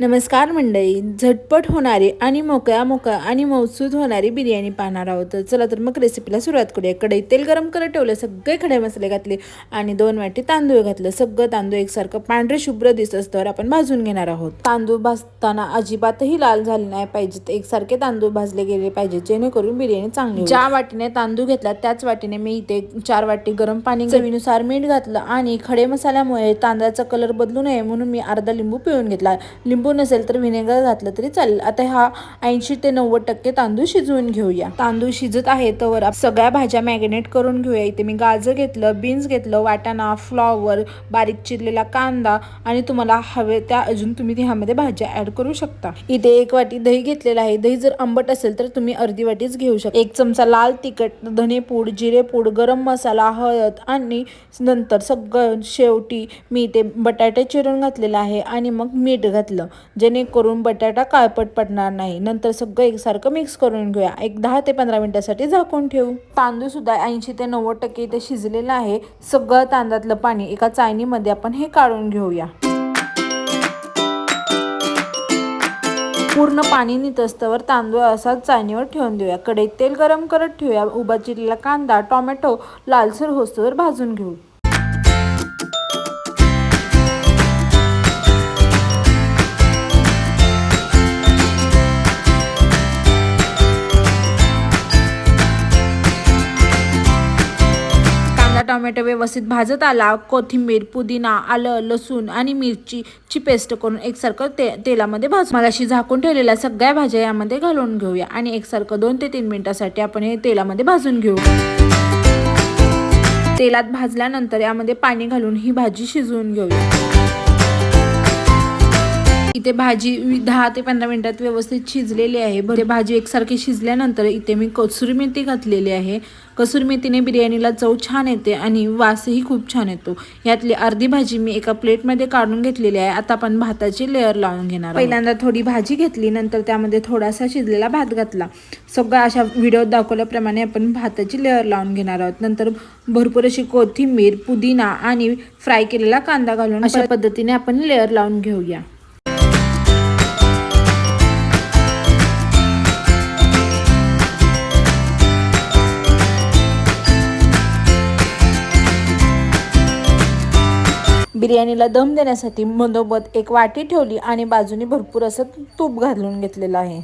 नमस्कार मंडळी झटपट होणारी आणि मोकळ्या मोकळ्या आणि मौसूद होणारी बिर्याणी पाहणार आहोत. चला तर मग रेसिपीला सुरुवात करूया. कढईत तेल गरम करत ठेवलं सगळे खडे मसाले घातले आणि दोन वाटी तांदूळ घातलं. सगळं तांदूळ एकसारखं पांढरे शुभ्र दिसत असतं आपण भाजून घेणार आहोत. तांदूळ भाजताना अजिबातही लाल झाले नाही पाहिजेत एकसारखे तांदूळ भाजले गेले पाहिजे जेणेकरून बिर्याणी चांगली. ज्या वाटीने तांदूळ घेतला त्याच वाटीने मी इथे चार वाटी गरम पाणी चवीनुसार मीठ घातलं आणि खडे मसाल्यामुळे तांदळाचा कलर बदलू नये म्हणून मी अर्धा लिंबू पिळून घेतला. लिंबू नसेल तर व्हिनेगर घातलं तरी चालेल. आता हा ऐंशी ते नव्वद टक्के तांदूळ शिजवून घेऊया. तांदूळ शिजत आहे तर सगळ्या भाज्या मॅग्नेट करून घेऊया. इथे मी गाजर घेतलं बीन्स घेतलं वाटाणा फ्लॉवर बारीक चिरलेला कांदा आणि तुम्हाला हवे त्या अजून तुम्ही ह्यामध्ये भाज्या ऍड करू शकता. इथे एक वाटी दही घेतलेलं आहे. दही जर आंबट असेल तर तुम्ही अर्धी वाटीच घेऊ शकता एक चमचा लाल तिखट धनेपूड जिरेपूड गरम मसाला हळद आणि नंतर सगळं शेवटी मी इथे बटाटे चिरून घातलेला आहे आणि मग मीठ घातलं. जेणेकरून बटाटा काळपट पडणार नाही. नंतर सगळं एकसारखं मिक्स करून घेऊया. एक दहा ते पंधरा मिनिटासाठी झाकून ठेवू. तांदूळ सुद्धा ऐंशी ते नव्वद टक्के इथे शिजलेलं आहे. सगळं तांदळातलं पाणी एका चाळणीमध्ये आपण हे काढून घेऊया. पूर्ण पाणी नित तांदूळ असाच चाळणीवर ठेवून देऊया. कढईत तेल गरम करत ठेवूया. उभा चिरलेला कांदा टोमॅटो लालसर होस्तवर भाजून घेऊ. टोमॅटो व्यवस्थित भाजत आला कोथिंबीर पुदिना आलं लसूण आणि मिरचीची पेस्ट करून एकसारखं ते तेलामध्ये भाज. मगाशी झाकून ठेवलेल्या सगळ्या भाज्या यामध्ये घालून घेऊया आणि एकसारखं दोन ते तीन मिनिटासाठी आपण हे तेलामध्ये भाजून घेऊ. तेलात भाजल्यानंतर यामध्ये पाणी घालून ही भाजी शिजवून घेऊया. इथे भाजी दहा ते पंधरा मिनिटात व्यवस्थित शिजलेली आहे. भरे भाजी एकसारखी शिजल्यानंतर इथे मी कसुरी मेथी घातलेली आहे. कसुरी मेथीने बिर्याणीला चव छान येते आणि वासही खूप छान येतो. यातली अर्धी भाजी मी एका प्लेटमध्ये काढून घेतलेली आहे. आता आपण भाताची लेअर लावून घेणार. पहिल्यांदा थोडी भाजी घेतली नंतर त्यामध्ये थोडासा शिजलेला भात घातला. सगळं अशा व्हिडिओत दाखवल्याप्रमाणे आपण भाताची लेअर लावून घेणार आहोत. नंतर भरपूर अशी कोथिंबीर पुदिना आणि फ्राय केलेला कांदा घालून अशा पद्धतीने आपण लेअर लावून घेऊया. बिर्याणीला दम देण्यासाठी मधोमध एक वाटी ठेवली आणि बाजूने भरपूर असं तूप घालून घेतलेलं आहे.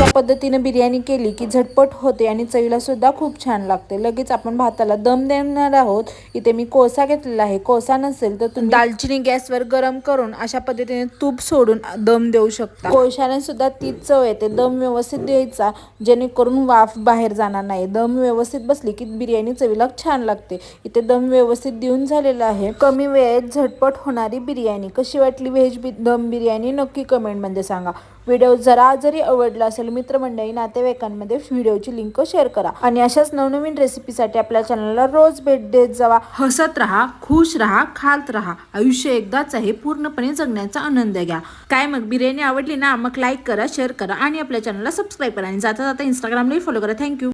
अशा पद्धतीने बिर्याणी केली की झटपट होते आणि चवीला सुद्धा खूप छान लागते. लगेच आपण भाताला दम देणार आहोत. इथे मी कोळसा घेतलेला आहे. कोळसा नसेल तर तुम्ही दालचिनी गॅसवर गरम करून अशा पद्धतीने तूप सोडून दम देऊ शकता. कोळशाने सुद्धा तीच चव येते. दम व्यवस्थित द्यायचा जेणेकरून वाफ बाहेर जाणार नाही. दम व्यवस्थित बसली की बिर्याणी चवीला छान लागते. इथे दम व्यवस्थित देऊन झालेला आहे. कमी वेळेत झटपट होणारी बिर्याणी. कशी वाटली व्हेज बि दम बिर्याणी? नक्की कमेंटमध्ये सांगा. व्हिडिओ जरा जरी आवडला असेल मित्रमंडळी नातेवाईकांमध्ये व्हिडिओची लिंक शेअर करा. आणि अशाच नवनवीन रेसिपीसाठी आपल्या चॅनलला रोज भेट देत जावा. हसत राहा खुश राहा खात राहा. आयुष्य एकदाच आहे पूर्णपणे जगण्याचा आनंद घ्या. काय मग बिर्याणी आवडली ना? मग लाईक करा शेअर करा आणि आपल्या चॅनलला सबस्क्राईब करा. आणि जाता जाता इंस्टाग्रामलाही फॉलो करा. थँक्यू